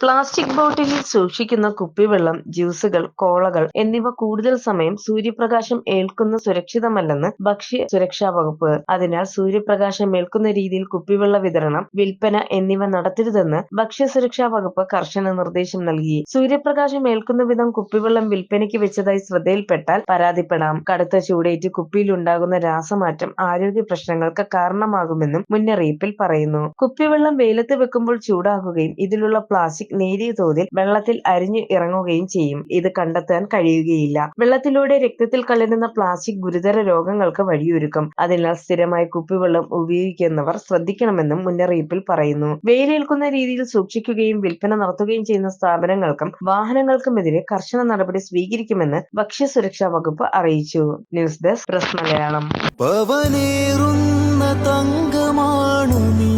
Plastic ബോട്ടിലിൽ സൂക്ഷിക്കുന്ന കുപ്പിവെള്ളം, ജ്യൂസുകൾ, കോളകൾ എന്നിവ കൂടുതൽ സമയം സൂര്യപ്രകാശം ഏൽക്കുന്ന സുരക്ഷിതമല്ലെന്ന് ഭക്ഷ്യ സുരക്ഷാ വകുപ്പ്. അതിനാൽ സൂര്യപ്രകാശം ഏൽക്കുന്ന രീതിയിൽ കുപ്പിവെള്ള വിതരണം, വിൽപ്പന എന്നിവ നടത്തരുതെന്ന് ഭക്ഷ്യ സുരക്ഷാ വകുപ്പ് കർശന നിർദ്ദേശം നൽകി. സൂര്യപ്രകാശം ഏൽക്കുന്ന വിധം കുപ്പിവെള്ളം വിൽപ്പനയ്ക്ക് വെച്ചതായി ശ്രദ്ധയിൽപ്പെട്ടാൽ പരാതിപ്പെടാം. കടുത്ത ചൂടേറ്റ് കുപ്പിയിലുണ്ടാകുന്ന രാസമാറ്റം ആരോഗ്യ പ്രശ്നങ്ങൾക്ക് കാരണമാകുമെന്നും മുന്നറിയിപ്പിൽ പറയുന്നു. കുപ്പിവെള്ളം വെയിലത്ത് വെക്കുമ്പോൾ ചൂടാകുകയും ഇതിലുള്ള പ്ലാസ്റ്റിക് നേരിയ തോതിൽ വെള്ളത്തിൽ അരിഞ്ഞു ഇറങ്ങുകയും ചെയ്യും. ഇത് കണ്ടെത്താൻ കഴിയുകയില്ല. വെള്ളത്തിലൂടെ രക്തത്തിൽ കലരുന്ന പ്ലാസ്റ്റിക് ഗുരുതര രോഗങ്ങൾക്ക് വഴിയൊരുക്കും. അതിനാൽ സ്ഥിരമായി കുപ്പിവെള്ളം ഉപയോഗിക്കുന്നവർ ശ്രദ്ധിക്കണമെന്നും മുന്നറിയിപ്പിൽ പറയുന്നു. വെയിലേൽക്കുന്ന രീതിയിൽ സൂക്ഷിക്കുകയും വിൽപ്പന നടത്തുകയും ചെയ്യുന്ന സ്ഥാപനങ്ങൾക്കും വാഹനങ്ങൾക്കുമെതിരെ കർശന നടപടി സ്വീകരിക്കുമെന്ന് ഭക്ഷ്യസുരക്ഷാ വകുപ്പ് അറിയിച്ചു. ന്യൂസ് ഡെസ്ക് പ്രസ് മലയാളം തങ്കമാണു നീ